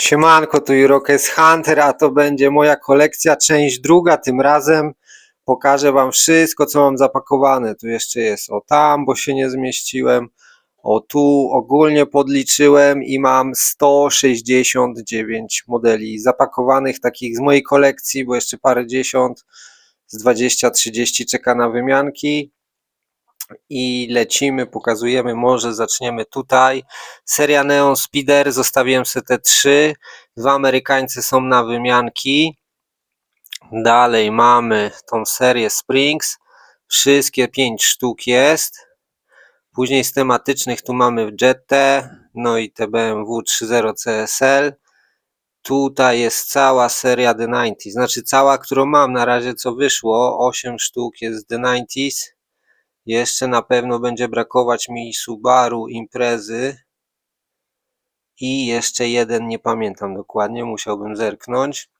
Siemanko, tu Irokes Hunter, a to będzie moja kolekcja, część druga. Tym razem pokażę Wam wszystko, co mam zapakowane. Tu jeszcze jest o tam, bo się nie zmieściłem. O tu ogólnie podliczyłem i mam 169 modeli zapakowanych, takich z mojej kolekcji, bo jeszcze parę dziesiąt z 20-30 czeka na wymianki. I lecimy, pokazujemy, może zaczniemy tutaj. Seria Neon Speeder, zostawiłem sobie te trzy. Dwa Amerykańcy są na wymianki. Dalej mamy tą serię Springs. Wszystkie pięć sztuk jest. Później z tematycznych tu mamy Jettę, no i te BMW 3.0 CSL. Tutaj jest cała seria The 90s, znaczy cała, którą mam na razie, co wyszło. 8 sztuk jest The 90s. Jeszcze na pewno będzie brakować mi Subaru Imprezy. I jeszcze jeden, nie pamiętam dokładnie, musiałbym zerknąć.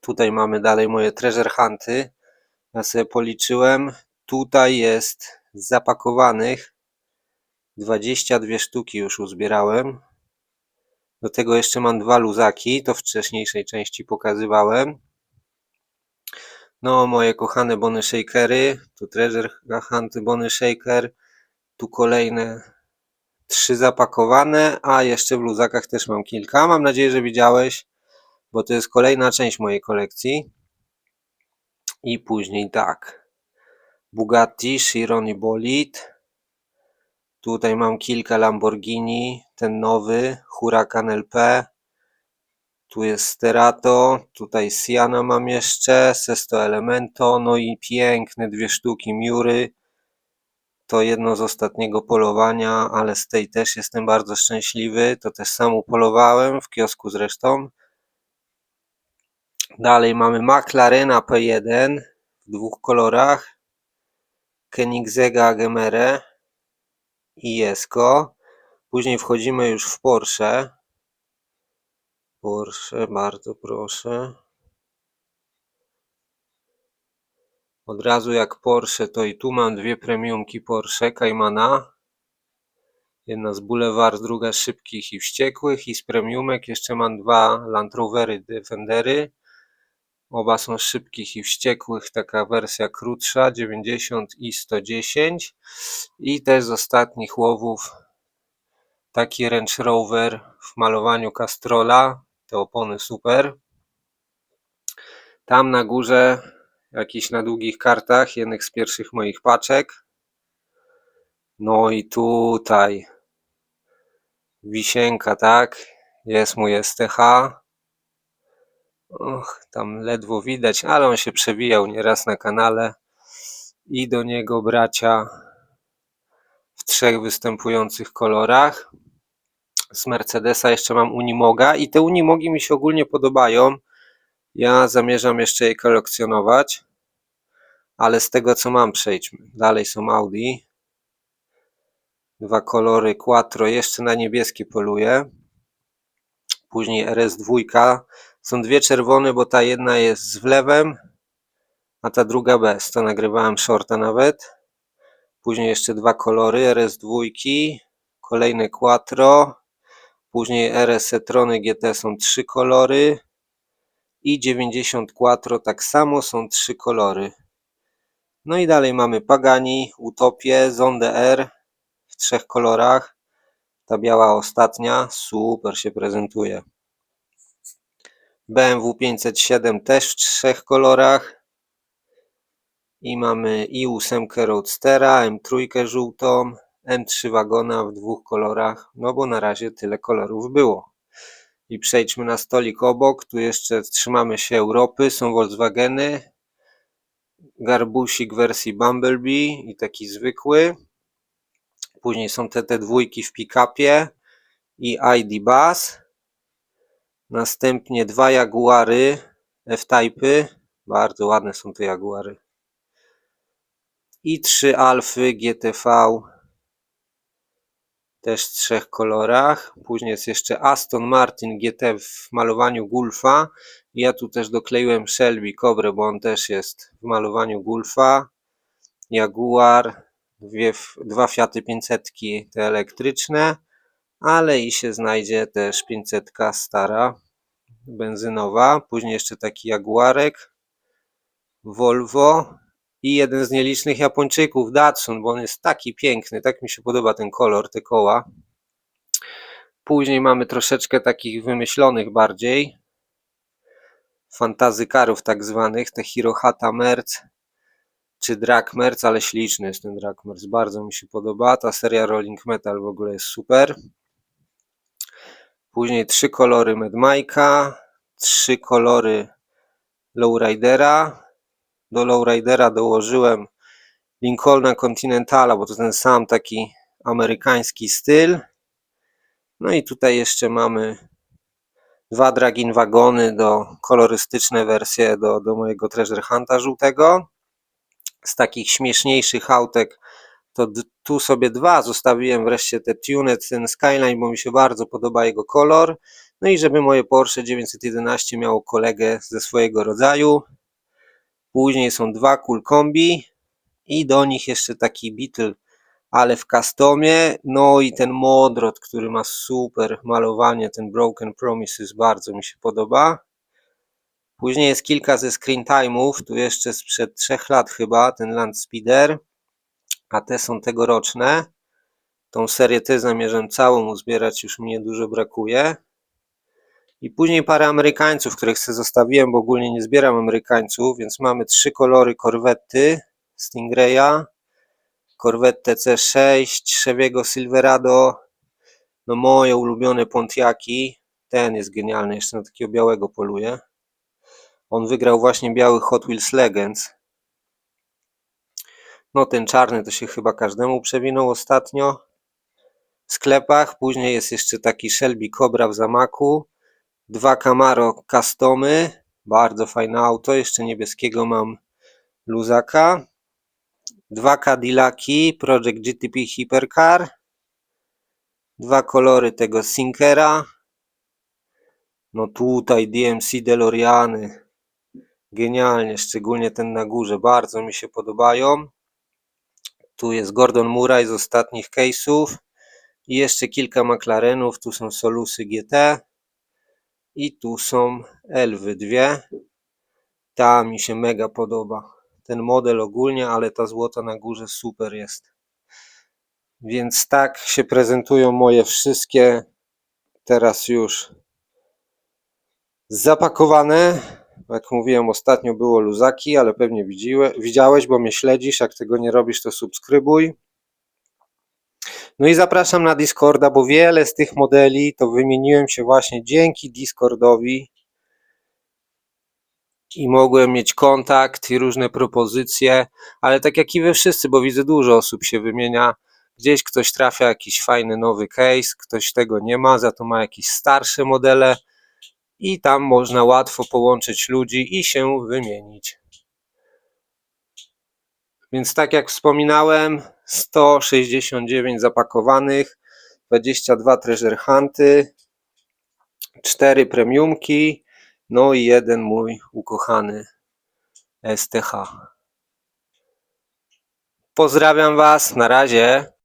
Tutaj mamy dalej moje treasure hunty. Ja sobie policzyłem. Tutaj jest zapakowanych 22 sztuki już uzbierałem. Do tego jeszcze mam dwa luzaki, to w wcześniejszej części pokazywałem. No, moje kochane Bony Shakery, tu Treasure Hunty Bony Shaker, tu kolejne trzy zapakowane, a jeszcze w luzakach też mam kilka. Mam nadzieję, że widziałeś, bo to jest kolejna część mojej kolekcji. I później tak. Bugatti, Chiron i Bolid. Tutaj mam kilka Lamborghini, ten nowy, Huracan LP. Tu jest Sterato, tutaj Siana mam jeszcze, Sesto Elemento, no i piękne dwie sztuki Miury. To jedno z ostatniego polowania, ale z tej też jestem bardzo szczęśliwy. To też sam upolowałem, w kiosku zresztą. Dalej mamy McLarena P1 w dwóch kolorach. Koenigsegga Agemere i Jesko. Później wchodzimy już w Porsche. Porsche, bardzo proszę. Od razu jak Porsche, to i tu mam dwie premiumki Porsche Caymana. Jedna z Boulevard, druga z szybkich i wściekłych. I z premiumek jeszcze mam dwa Land Rovery Defendery. Oba są z szybkich i wściekłych, taka wersja krótsza, 90 i 110. I też z ostatnich łowów taki Range Rover w malowaniu Castrola. Te opony super. Tam na górze jakiś na długich kartach, jednych z pierwszych moich paczek. No i tutaj wisienka, tak? Jest mój STH. Och, tam ledwo widać, ale on się przewijał nieraz na kanale. I do niego bracia w trzech występujących kolorach. Z Mercedesa jeszcze mam Unimoga i te Unimogi mi się ogólnie podobają. Ja zamierzam jeszcze je kolekcjonować. Ale z tego co mam przejdźmy. Dalej są Audi. Dwa kolory Quattro, jeszcze na niebieski poluję. Później RS2. Są dwie czerwone, bo ta jedna jest z wlewem, a ta druga bez. To nagrywałem shorta nawet. Później jeszcze dwa kolory RS2, kolejne Quattro. Później RS e-trony GT są trzy kolory. I 90 Quattro tak samo są trzy kolory. No i dalej mamy Pagani, Utopię, Zondę R w trzech kolorach. Ta biała ostatnia, super się prezentuje. BMW 507 też w trzech kolorach. I mamy i8 Roadstera, M3 żółtą, M3 wagona w dwóch kolorach, no bo na razie tyle kolorów było. I przejdźmy na stolik obok, tu jeszcze trzymamy się Europy, są Volkswageny, garbusik wersji Bumblebee i taki zwykły. Później są te, te dwójki w pick-upie i ID Bus. Następnie dwa Jaguary F-Typy. Bardzo ładne są te Jaguary. I trzy Alfy GTV. Też w trzech kolorach. Później jest jeszcze Aston Martin GT w malowaniu Gulfa. Ja tu też dokleiłem Shelby Cobra, bo on też jest w malowaniu Gulfa. Jaguar, dwie, dwa Fiaty 500 te elektryczne, ale i się znajdzie też 500 stara, benzynowa, później jeszcze taki Jaguarek, Volvo i jeden z nielicznych Japończyków, Datsun, bo on jest taki piękny, tak mi się podoba ten kolor, te koła. Później mamy troszeczkę takich wymyślonych bardziej, fantazykarów tak zwanych, te Hirohata Merc, czy Drag Merc, ale śliczny jest ten Drag Merc, bardzo mi się podoba, ta seria Rolling Metal w ogóle jest super. Później trzy kolory Mad Mike'a, trzy kolory Lowridera. Do Lowridera dołożyłem Lincolna Continentala, bo to ten sam taki amerykański styl. No i tutaj jeszcze mamy dwa Dragin wagony do kolorystyczne wersje do, do mojego Treasure Hunta żółtego. Z takich śmieszniejszych autek to tu sobie dwa zostawiłem wreszcie te Tuned, ten Skyline, bo mi się bardzo podoba jego kolor. No i żeby moje Porsche 911 miało kolegę ze swojego rodzaju. Później są dwa Cool Kombi i do nich jeszcze taki Beetle, ale w customie. No i ten Modrot, który ma super malowanie, ten Broken Promises, bardzo mi się podoba. Później jest kilka ze screen time'ów, tu jeszcze sprzed trzech lat chyba, ten Land Speeder, a te są tegoroczne. Tą serię też zamierzam całą uzbierać, już mi dużo brakuje. I później parę Amerykańców, których sobie zostawiłem, bo ogólnie nie zbieram Amerykańców, więc mamy trzy kolory korwety Stingraya, korwetę C6, Chevy'ego Silverado, no moje ulubione Pontiaki, ten jest genialny, jeszcze na takiego białego poluję. On wygrał właśnie biały Hot Wheels Legends. No ten czarny to się chyba każdemu przewinął ostatnio w sklepach. Później jest jeszcze taki Shelby Cobra w zamaku. Dwa Camaro Customy. Bardzo fajne auto. Jeszcze niebieskiego mam luzaka. Dwa Cadillaki Project GTP Hypercar. Dwa kolory tego Sinkera. No tutaj DMC DeLoreany. Genialnie, szczególnie ten na górze. Bardzo mi się podobają. Tu jest Gordon Murray z ostatnich case'ów. I jeszcze kilka McLarenów. Tu są Solusy GT. I tu są Elwy dwie. Ta mi się mega podoba. Ten model ogólnie, ale ta złota na górze super jest. Więc tak się prezentują moje wszystkie teraz już zapakowane. Jak mówiłem, ostatnio było luzaki, ale pewnie widziałeś, bo mnie śledzisz. Jak tego nie robisz, to subskrybuj. No i zapraszam na Discorda, bo wiele z tych modeli to wymieniłem się właśnie dzięki Discordowi. I mogłem mieć kontakt i różne propozycje, ale tak jak i wy wszyscy, bo widzę dużo osób się wymienia, gdzieś ktoś trafia jakiś fajny nowy case, ktoś tego nie ma, za to ma jakieś starsze modele. I tam można łatwo połączyć ludzi i się wymienić. Więc tak jak wspominałem, 169 zapakowanych, 22 treasure hunty, 4 premiumki, no i jeden mój ukochany STH. Pozdrawiam Was, na razie.